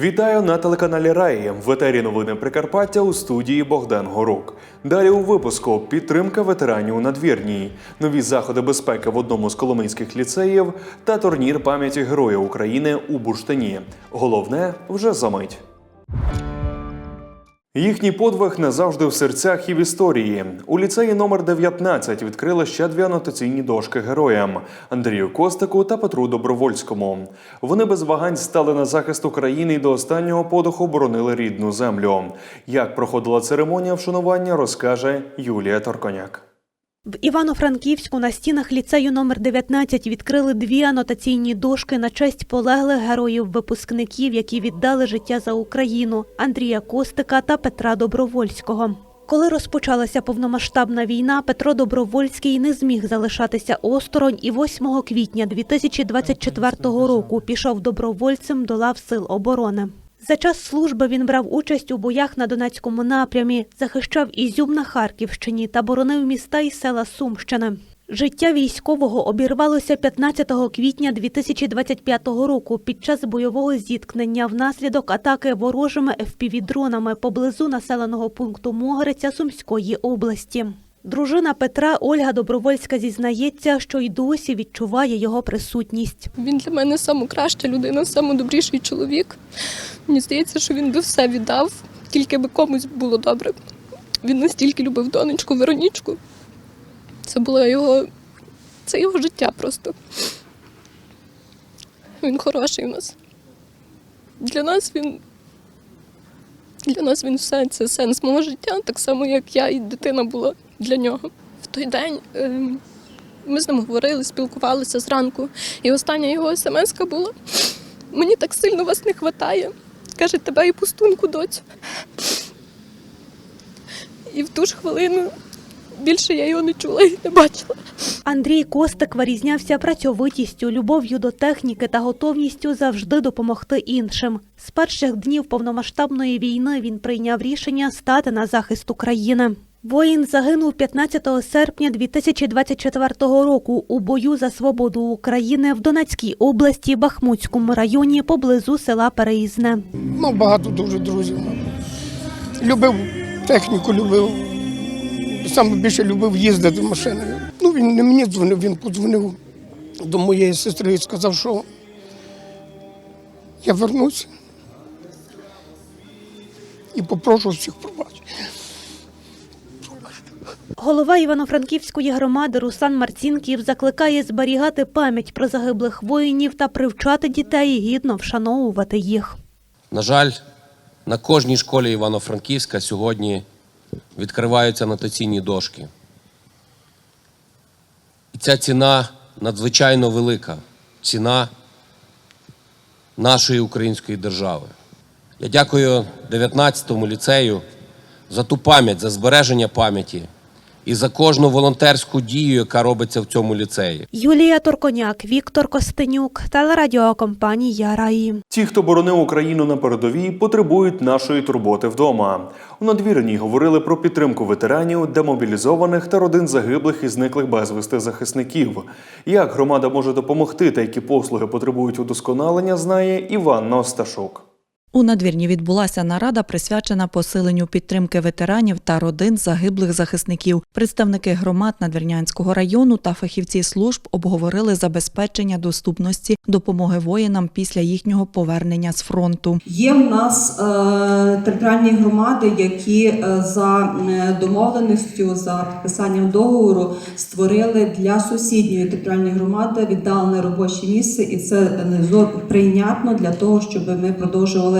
Вітаю на телеканалі Раї. В етері новини Прикарпаття у студії Богдан Горук. Далі у випуску підтримка ветеранів у надвірній, нові заходи безпеки в одному з коломийських ліцеїв та турнір пам'яті Героя України у Бурштині. Головне вже за мить. Їхній подвиг назавжди в серцях і в історії. У ліцеї номер 19 відкрили ще дві анотаційні дошки героям Андрію Костику та Петру Добровольському. Вони без вагань стали на захист України і до останнього подиху боронили рідну землю. Як проходила церемонія вшанування, розкаже Юлія Торконяк. В Івано-Франківську на стінах ліцею номер 19 відкрили дві анотаційні дошки на честь полеглих героїв-випускників, які віддали життя за Україну Андрія Костика та Петра Добровольського. Коли розпочалася повномасштабна війна, Петро Добровольський не зміг залишатися осторонь і 8 квітня 2024 року пішов добровольцем до лав сил оборони. За час служби він брав участь у боях на Донецькому напрямі, захищав Ізюм на Харківщині та боронив міста і села Сумщини. Життя військового обірвалося 15 квітня 2025 року під час бойового зіткнення внаслідок атаки ворожими FPV-дронами поблизу населеного пункту Могриця Сумської області. Дружина Петра Ольга Добровольська зізнається, що й досі відчуває його присутність. Він для мене найкраща людина, найдобріший чоловік. Мені здається, що він би все віддав, тільки би комусь було добре. Він настільки любив донечку, Веронічку. Це було його, це його життя просто. Він хороший у нас. Для нас він. Для нас він все це сенс мого життя, так само, як я і дитина була для нього. В той день ем, ми з ним говорили, спілкувалися зранку. І остання його смс була: мені так сильно вас не вистачає. Каже, тебе і пустунку, доцю. І в ту ж хвилину більше я його не чула і не бачила. Андрій Костик вирізнявся працьовитістю, любов'ю до техніки та готовністю завжди допомогти іншим. З перших днів повномасштабної війни він прийняв рішення стати на захист України. Воїн загинув 15 серпня 2024 року у бою за свободу України в Донецькій області, Бахмутському районі поблизу села Переїзне. Мав багато дуже друзів. Любив техніку, любив. Саме більше любив їздити машиною. Ну, він не мені дзвонив, він подзвонив до моєї сестри і сказав, що я вернуся і попрошу всіх пробачити. Голова Івано-Франківської громади Руслан Марцінків закликає зберігати пам'ять про загиблих воїнів та привчати дітей гідно вшановувати їх. На жаль, на кожній школі Івано-Франківська сьогодні відкриваються анотаційні дошки. І ця ціна надзвичайно велика ціна нашої української держави. Я дякую 19-му ліцею за ту пам'ять, за збереження пам'яті і за кожну волонтерську дію, яка робиться в цьому ліцеї. Юлія Торконяк, Віктор Костенюк, телерадіокомпанія Раї. Ті, хто боронив Україну на передовій, потребують нашої турботи вдома. У надвірній говорили про підтримку ветеранів, демобілізованих та родин загиблих і зниклих безвісти захисників. Як громада може допомогти та які послуги потребують удосконалення, знає Іван Осташук. У надвірні відбулася нарада, присвячена посиленню підтримки ветеранів та родин загиблих захисників. Представники громад Надвірнянського району та фахівці служб обговорили забезпечення доступності допомоги воїнам після їхнього повернення з фронту. Є в нас е, територіальні громади, які е, за е, домовленістю, за підписанням договору створили для сусідньої територіальної громади віддалене робоче місце, і це зо- прийнятно для того, щоб ми продовжували е,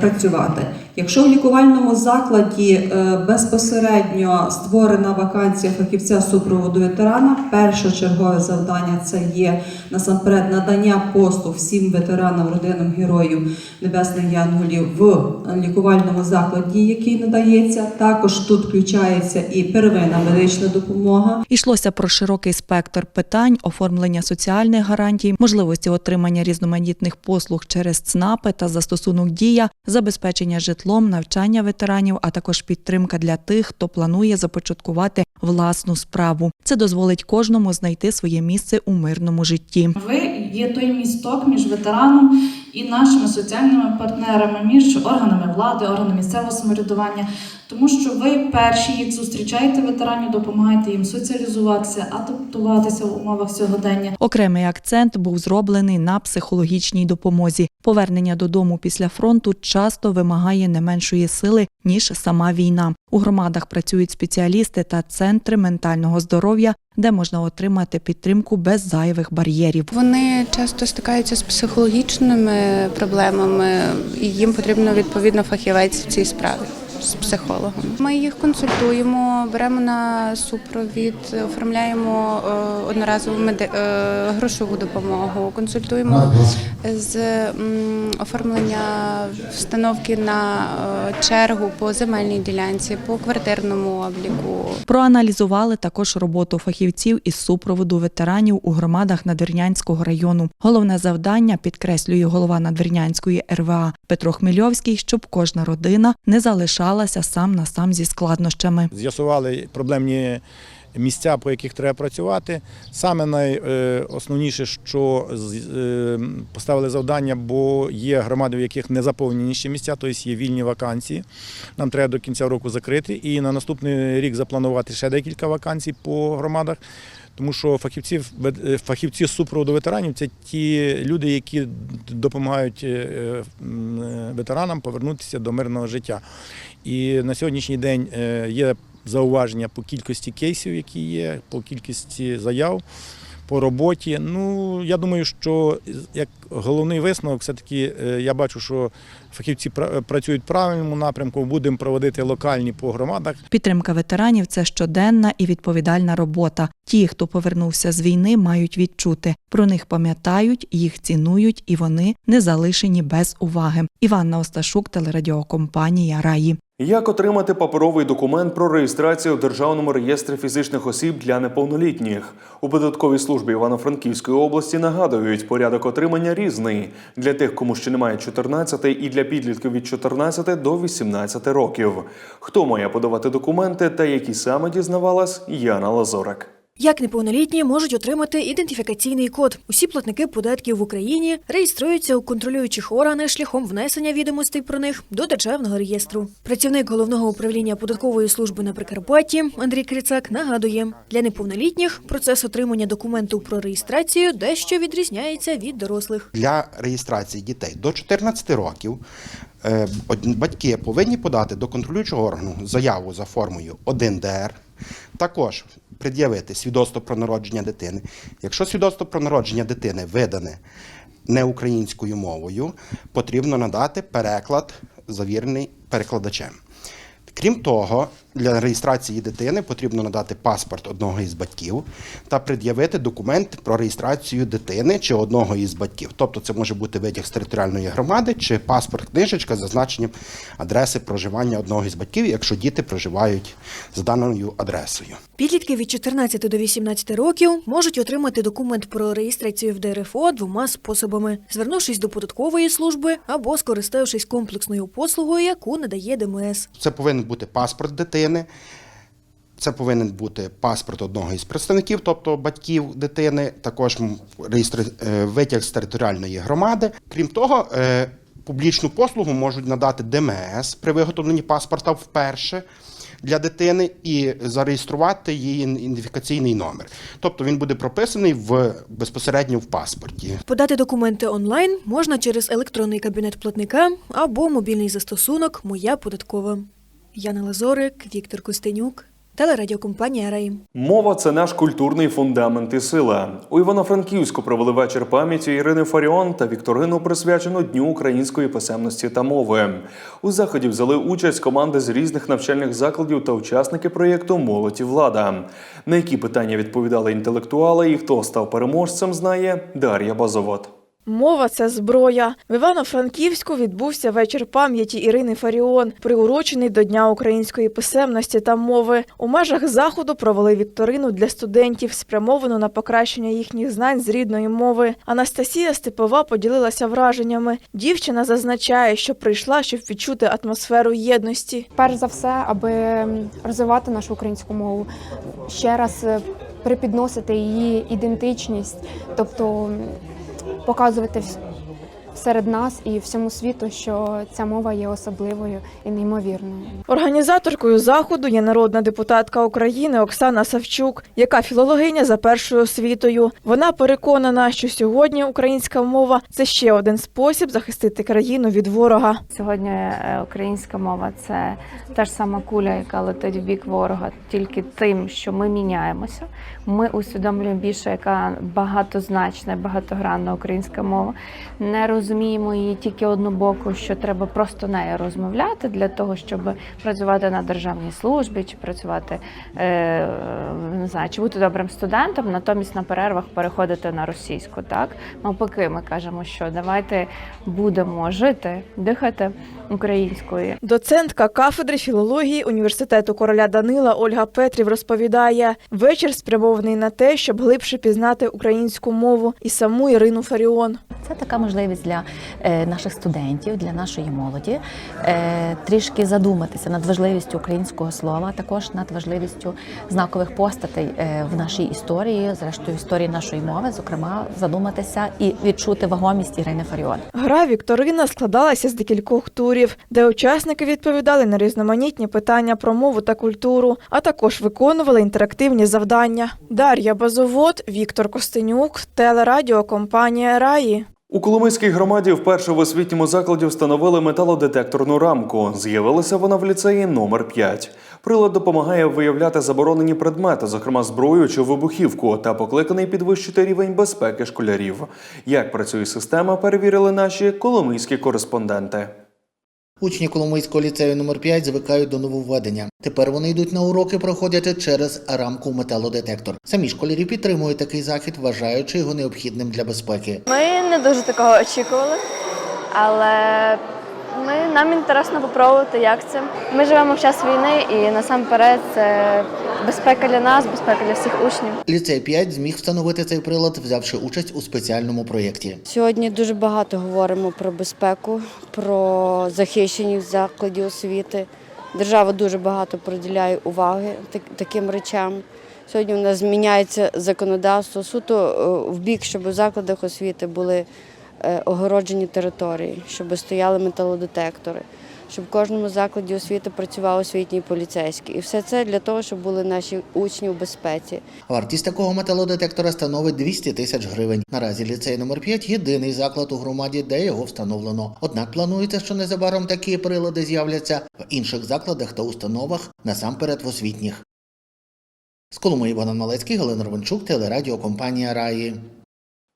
працювати. Якщо в лікувальному закладі е, безпосередньо створена вакансія фахівця супроводу ветерана, першочергове завдання це є насамперед надання послуг всім ветеранам, родинам героїв Небесних Янголів в лікувальному закладі, який надається. Також тут включається і первинна медична допомога. Йшлося про широкий спектр питань, оформлення соціальних гарантій, можливості отримання різноманітних послуг через ЦНАПи та застосунок дія, забезпечення житлом, навчання ветеранів, а також підтримка для тих, хто планує започаткувати власну справу. Це дозволить кожному знайти своє місце у мирному житті. Ви є той місток між ветераном і нашими соціальними партнерами, між органами влади, органами місцевого самоврядування, тому що ви перші їх зустрічаєте ветеранів, допомагаєте їм соціалізуватися, адаптуватися в умовах сьогодення. Окремий акцент був зроблений на психологічній допомозі. Повернення додому після фронту часто вимагає не меншої сили ніж сама війна. У громадах працюють спеціалісти та центри ментального здоров'я, де можна отримати підтримку без зайвих бар'єрів. Вони часто стикаються з психологічними проблемами, і їм потрібно відповідно фахівець в цій справі з психологом. Ми їх консультуємо, беремо на супровід, оформляємо е, одноразову меди- е, грошову допомогу, консультуємо з оформлення встановки на е, чергу по земельній ділянці, по квартирному обліку. Проаналізували також роботу фахівців із супроводу ветеранів у громадах Надвірнянського району. Головне завдання підкреслює голова Надвірнянської РВА Петро Хмельовський, щоб кожна родина не залишалася сам на сам зі складнощами. з'ясували проблемні місця, по яких треба працювати. Саме найосновніше, що е, поставили завдання, бо є громади, в яких не заповнені ще місця, тобто є вільні вакансії. Нам треба до кінця року закрити і на наступний рік запланувати ще декілька вакансій по громадах. Тому що фахівці, фахівці супроводу ветеранів це ті люди, які допомагають е, е, е, ветеранам повернутися до мирного життя. І на сьогоднішній день е, є зауваження по кількості кейсів, які є, по кількості заяв, по роботі. Ну, я думаю, що як головний висновок, все-таки е, я бачу, що фахівці пра- працюють в правильному напрямку. Будемо проводити локальні по громадах. Підтримка ветеранів це щоденна і відповідальна робота. Ті, хто повернувся з війни, мають відчути. Про них пам'ятають, їх цінують, і вони не залишені без уваги. Іванна Осташук, телерадіокомпанія Раї. Як отримати паперовий документ про реєстрацію в Державному реєстрі фізичних осіб для неповнолітніх? У податковій службі Івано-Франківської області нагадують, порядок отримання різний для тих, кому ще немає 14, і для підлітків від 14 до 18 років. Хто має подавати документи та які саме дізнавалась Яна Лазорик. Як неповнолітні можуть отримати ідентифікаційний код? Усі платники податків в Україні реєструються у контролюючих органах шляхом внесення відомостей про них до державного реєстру. Працівник головного управління податкової служби на Прикарпатті Андрій Крицак нагадує, для неповнолітніх процес отримання документу про реєстрацію дещо відрізняється від дорослих. для реєстрації дітей до 14 років е, батьки повинні подати до контролюючого органу заяву за формою 1ДР, також пред'явити свідоцтво про народження дитини. Якщо свідоцтво про народження дитини видане не українською мовою, потрібно надати переклад, завірений перекладачем. Крім того, для реєстрації дитини потрібно надати паспорт одного із батьків та пред'явити документ про реєстрацію дитини чи одного із батьків. Тобто це може бути витяг з територіальної громади чи паспорт книжечка з зазначенням адреси проживання одного із батьків, якщо діти проживають з даною адресою. Підлітки від 14 до 18 років можуть отримати документ про реєстрацію в ДРФО двома способами: звернувшись до податкової служби або скориставшись комплексною послугою, яку надає ДМС. Це повинен бути паспорт дитини. Це повинен бути паспорт одного із представників, тобто батьків дитини, також реєстр... е, витяг з територіальної громади. Крім того, е, публічну послугу можуть надати ДМС при виготовленні паспорта вперше для дитини і зареєструвати її ідентифікаційний номер. Тобто він буде прописаний в безпосередньо в паспорті. Подати документи онлайн можна через електронний кабінет платника або мобільний застосунок Моя податкова. Яна Лазорик, Віктор Костенюк, телерадіокомпанія Рей. Мова це наш культурний фундамент і сила. У Івано-Франківську провели вечір пам'яті Ірини Фаріон та вікторину присвячену Дню української писемності та мови. У заході взяли участь команди з різних навчальних закладів та учасники проєкту Молодь і влада. На які питання відповідали інтелектуали і хто став переможцем, знає Дар'я Базовод. Мова це зброя. В Івано-Франківську відбувся вечір пам'яті Ірини Фаріон, приурочений до Дня української писемності та мови. У межах заходу провели вікторину для студентів, спрямовану на покращення їхніх знань з рідної мови. Анастасія Степова поділилася враженнями. Дівчина зазначає, що прийшла, щоб відчути атмосферу єдності. перш за все, аби розвивати нашу українську мову, ще раз е, припідносити її ідентичність, тобто показувати серед нас і всьому світу, що ця мова є особливою і неймовірною. Організаторкою заходу є народна депутатка України Оксана Савчук, яка філологиня за першою освітою. Вона переконана, що сьогодні українська мова це ще один спосіб захистити країну від ворога. Сьогодні е, українська мова це та ж сама куля, яка летить в бік ворога, тільки тим, що ми міняємося. Ми усвідомлюємо більше, яка багатозначна, багатогранна українська мова. Не розуміємо її тільки однобоку, що треба просто нею розмовляти для того, щоб працювати на державній службі, чи працювати е, не знаю, чи бути добрим студентом, натомість на перервах переходити на російську. Так навпаки, ми кажемо, що давайте будемо жити, дихати українською. Доцентка кафедри філології університету короля Данила Ольга Петрів розповідає: вечір спрямований на те, щоб глибше пізнати українську мову і саму Ірину Фаріон. Це така можливість для е, наших студентів, для нашої молоді е, трішки задуматися над важливістю українського слова, також над важливістю знакових постатей е, в нашій історії, зрештою історії нашої мови, зокрема, задуматися і відчути вагомість Ірини Фаріон. Гра Вікторина складалася з декількох турів, де учасники відповідали на різноманітні питання про мову та культуру, а також виконували інтерактивні завдання. Дар'я Базовод, Віктор Костенюк, телерадіокомпанія Раї. У Коломийській громаді вперше в освітньому закладі встановили металодетекторну рамку. З'явилася вона в ліцеї номер 5. Прилад допомагає виявляти заборонені предмети, зокрема зброю чи вибухівку, та покликаний підвищити рівень безпеки школярів. Як працює система, перевірили наші коломийські кореспонденти. Учні Коломийського ліцею номер 5 звикають до нововведення. Тепер вони йдуть на уроки, проходячи через рамку металодетектор. Самі школярі підтримують такий захід, вважаючи його необхідним для безпеки. Ми не дуже такого очікували, але ми, нам інтересно попробувати, як це. Ми живемо в час війни і насамперед це безпека для нас, безпека для всіх учнів. Ліцей 5 зміг встановити цей прилад, взявши участь у спеціальному проєкті. Сьогодні дуже багато говоримо про безпеку, про захищеність закладів освіти. Держава дуже багато приділяє уваги таким речам. Сьогодні у нас зміняється законодавство суто е, в бік, щоб у закладах освіти були е, огороджені території, щоб стояли металодетектори, щоб в кожному закладі освіти працював освітній поліцейський. І все це для того, щоб були наші учні в безпеці. Вартість такого металодетектора становить 200 тисяч гривень. Наразі ліцей номер 5 єдиний заклад у громаді, де його встановлено. Однак планується, що незабаром такі прилади з'являться в інших закладах та установах, насамперед в освітніх. З Коломиї Богдан Малецький, Галина Ровенчук, телерадіокомпанія Раї.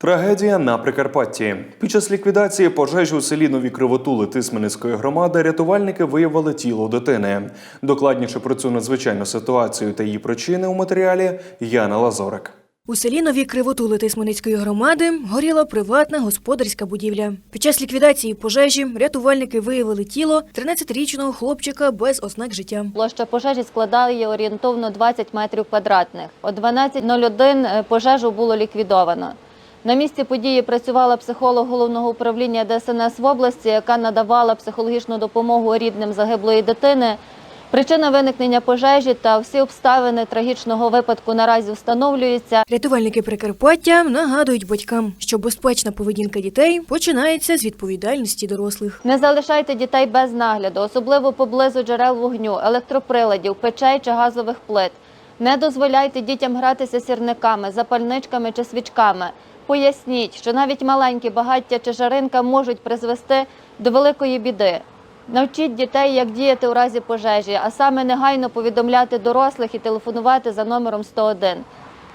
Трагедія на Прикарпатті. Під час ліквідації пожежі у селі Нові Кривотули Тисменницької громади рятувальники виявили тіло дитини. Докладніше про цю надзвичайну ситуацію та її причини у матеріалі Яна Лазорик. У селі Нові Кривотули Тисменицької громади горіла приватна господарська будівля. Під час ліквідації пожежі рятувальники виявили тіло 13-річного хлопчика без ознак життя. Площа пожежі складає орієнтовно 20 метрів квадратних. О 12.01 пожежу було ліквідовано. На місці події працювала психолог головного управління ДСНС в області, яка надавала психологічну допомогу рідним загиблої дитини. Причина виникнення пожежі та всі обставини трагічного випадку наразі встановлюються. Рятувальники Прикарпаття нагадують батькам, що безпечна поведінка дітей починається з відповідальності дорослих. Не залишайте дітей без нагляду, особливо поблизу джерел вогню, електроприладів, печей чи газових плит. Не дозволяйте дітям гратися сірниками, запальничками чи свічками. Поясніть, що навіть маленькі багаття чи жаринка можуть призвести до великої біди. Навчіть дітей, як діяти у разі пожежі, а саме негайно повідомляти дорослих і телефонувати за номером 101.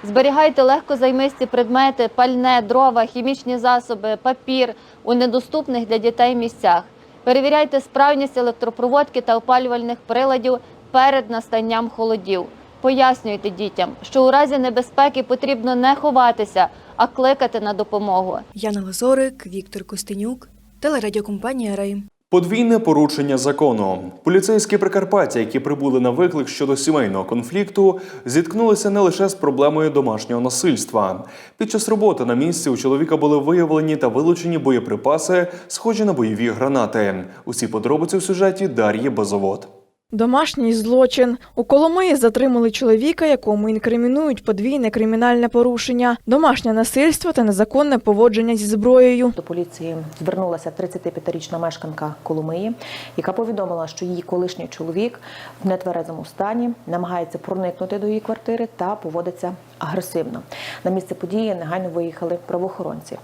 Зберігайте легкозаймисті предмети, пальне, дрова, хімічні засоби, папір у недоступних для дітей місцях. Перевіряйте справність електропроводки та опалювальних приладів перед настанням холодів. Пояснюйте дітям, що у разі небезпеки потрібно не ховатися, а кликати на допомогу. Яна Лазорик, Віктор Костенюк, телерадіокомпанія Рей. Подвійне порушення закону. Поліцейські Прикарпаття, які прибули на виклик щодо сімейного конфлікту, зіткнулися не лише з проблемою домашнього насильства. Під час роботи на місці у чоловіка були виявлені та вилучені боєприпаси, схожі на бойові гранати. Усі подробиці в сюжеті Дар'ї Базовод. Домашній злочин. У Коломиї затримали чоловіка, якому інкримінують подвійне кримінальне порушення, домашнє насильство та незаконне поводження зі зброєю. До поліції звернулася 35-річна мешканка Коломиї, яка повідомила, що її колишній чоловік в нетверезому стані намагається проникнути до її квартири та поводиться агресивно. На місце події негайно виїхали правоохоронці.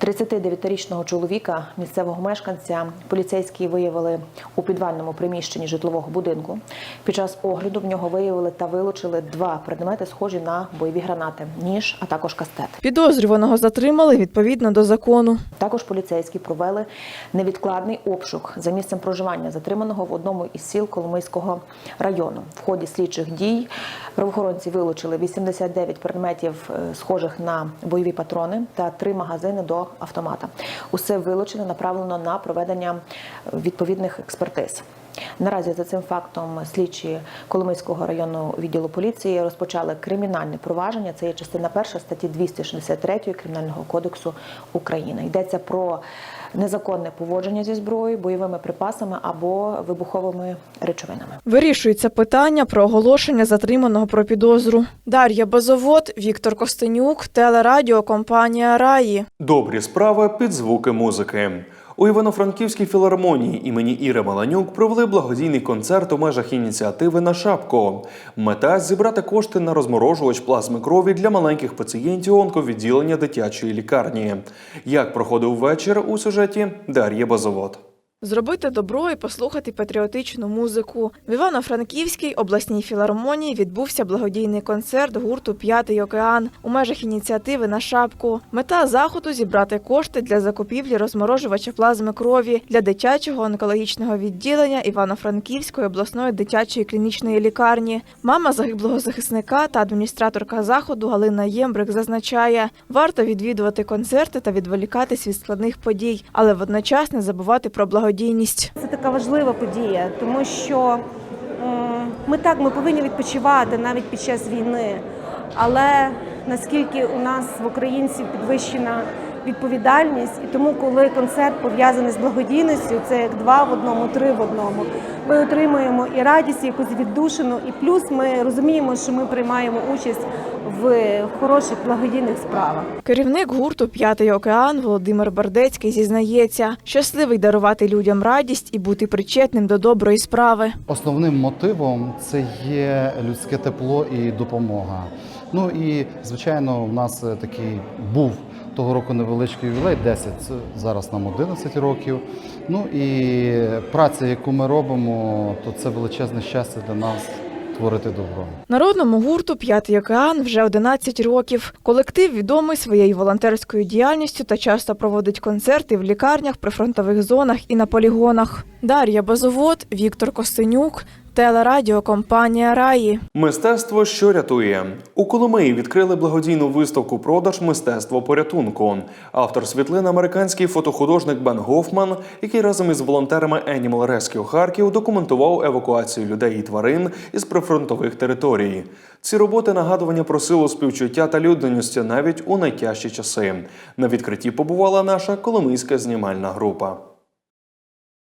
39-річного чоловіка, місцевого мешканця, поліцейські виявили у підвальному приміщенні житлового будинку. Під час огляду в нього виявили та вилучили два предмети, схожі на бойові гранати, ніж, а також кастет. Підозрюваного затримали відповідно до закону. Також поліцейські провели невідкладний обшук за місцем проживання затриманого в одному із сіл Коломийського району. В ході слідчих дій правоохоронці вилучили 89 предметів, е, схожих на бойові патрони, та три магазини до автомата. Усе вилучено, направлено на проведення е, відповідних експертиз. Наразі за цим фактом слідчі Коломийського районного відділу поліції розпочали кримінальне провадження. Це є частина перша статті 263 Кримінального кодексу України. Йдеться про незаконне поводження зі зброєю, бойовими припасами або вибуховими речовинами. Вирішується питання про оголошення затриманого про підозру. Дар'я Базовод, Віктор Костенюк, телерадіокомпанія Раї. Добрі справи під звуки музики. У Івано-Франківській філармонії імені Іри Маланюк провели благодійний концерт у межах ініціативи на шапку. Мета зібрати кошти на розморожувач плазми крові для маленьких пацієнтів онковідділення дитячої лікарні. Як проходив вечір у сюжеті Дар'я Базовод. Зробити добро і послухати патріотичну музику. В Івано-Франківській обласній філармонії відбувся благодійний концерт гурту П'ятий океан у межах ініціативи на шапку. Мета заходу зібрати кошти для закупівлі розморожувача плазми крові для дитячого онкологічного відділення Івано-Франківської обласної дитячої клінічної лікарні. Мама загиблого захисника та адміністраторка заходу Галина Ємбрик зазначає, варто відвідувати концерти та відволікатись від складних подій, але водночас не забувати про благодійність. Це така важлива подія, тому що ми так ми повинні відпочивати навіть під час війни. Але наскільки у нас в українців підвищена відповідальність, і тому, коли концерт пов'язаний з благодійністю, це як два в одному, три в одному. Ми отримуємо і радість, і якусь віддушину, і плюс ми розуміємо, що ми приймаємо участь в хороших благодійних справах. Керівник гурту П'ятий океан Володимир Бардецький зізнається, щасливий дарувати людям радість і бути причетним до доброї справи. Основним мотивом це є людське тепло і допомога. Ну і звичайно, у нас такий був того року невеличкий ювілей, 10, зараз нам 11 років. Ну і праця, яку ми робимо, то це величезне щастя для нас творити добро. Народному гурту П'ятий океан вже 11 років. Колектив відомий своєю волонтерською діяльністю та часто проводить концерти в лікарнях, прифронтових зонах і на полігонах. Дар'я Базовод, Віктор Костенюк, телерадіокомпанія Раї. Мистецтво, що рятує у Коломиї відкрили благодійну виставку продаж мистецтво порятунку. Автор світлин американський фотохудожник Бен Гофман, який разом із волонтерами Animal Rescue Харків документував евакуацію людей і тварин із прифронтових територій. Ці роботи нагадування про силу співчуття та людяності навіть у найтяжчі часи. На відкритті побувала наша коломийська знімальна група.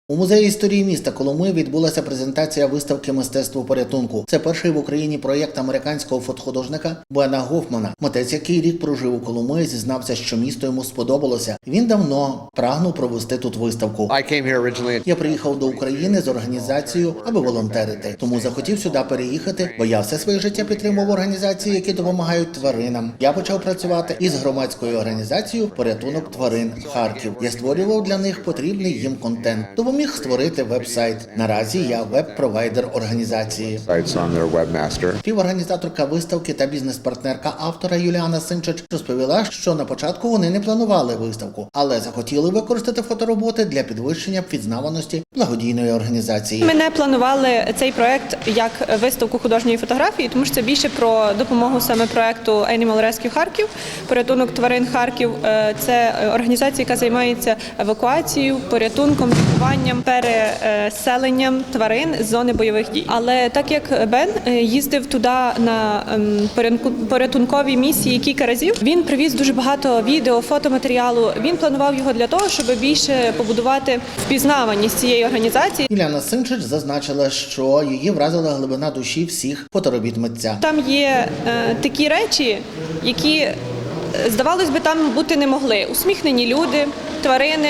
У музеї історії міста Коломи відбулася презентація виставки мистецтво порятунку. Це перший в Україні проєкт американського фотохудожника Бена Гофмана. Митець, який рік прожив у Коломи, зізнався, що місто йому сподобалося. Він давно прагнув провести тут виставку. Я приїхав до України з організацією, аби волонтерити. Тому захотів сюди переїхати, бо я все своє життя підтримував організації, які допомагають тваринам. Я почав працювати із громадською організацією Порятунок тварин Харків. Я створював для них потрібний їм контент. Допоміг створити веб-сайт. Наразі я веб-провайдер організації. Співорганізаторка виставки та бізнес-партнерка автора Юліана Синчич розповіла, що на початку вони не планували виставку, але захотіли використати фотороботи для підвищення впізнаваності благодійної організації. Ми не планували цей проект як виставку художньої фотографії, тому що це більше про допомогу саме проекту Animal Rescue Харків, порятунок тварин Харків. Е, Це організація, яка займається евакуацією, порятунком, лікуванням, переселенням тварин з зони бойових дій. Але так як Бен е, їздив туди на ем, порятункові місії кілька разів, він привіз дуже багато відео, фотоматеріалу. Він планував його для того, щоб більше побудувати впізнаваність цієї організації. Юліана Синчич зазначила, що її вразила глибина душі всіх фоторобіт митця. Там є е, такі речі, які, е, здавалось би, там бути не могли. Усміхнені люди, тварини,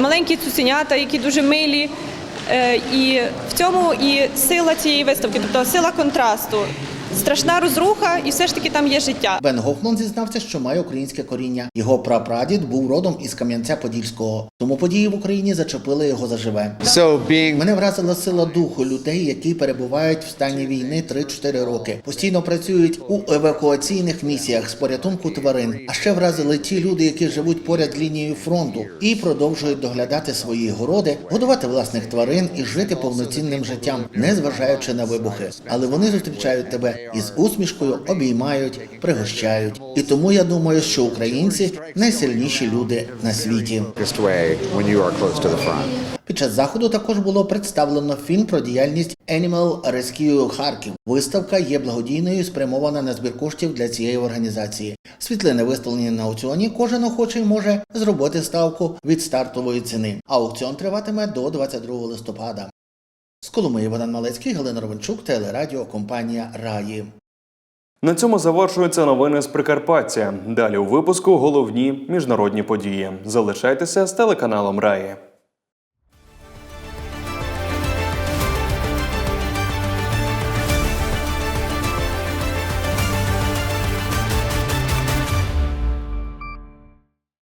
маленькі цуценята, які дуже милі. Е, і в цьому і сила цієї виставки, тобто сила контрасту. Страшна розруха, і все ж таки там є життя. Бен Гофман зізнався, що має українське коріння. Його прапрадід був родом із Кам'янця-Подільського. Тому події в Україні зачепили його заживе. Мене вразила сила духу людей, які перебувають в стані війни 3-4 роки. Постійно працюють у евакуаційних місіях з порятунку тварин. А ще вразили ті люди, які живуть поряд лінією фронту і продовжують доглядати свої городи, годувати власних тварин і жити повноцінним життям, не зважаючи на вибухи. Але вони зустрічають тебе із усмішкою, обіймають, пригощають. І тому я думаю, що українці найсильніші люди на світі. Під час заходу також було представлено фільм про діяльність Animal Rescue Харків. Виставка є благодійною, і спрямована на збір коштів для цієї організації. Світлини виставлені на аукціоні. Кожен охочий може зробити ставку від стартової ціни. Аукціон триватиме до 22 листопада. З Коломиї Богдан Малецький, Галина Ровенчук, телерадіо компанія Раї. На цьому завершуються новини з Прикарпаття. Далі у випуску головні міжнародні події. Залишайтеся з телеканалом Раї.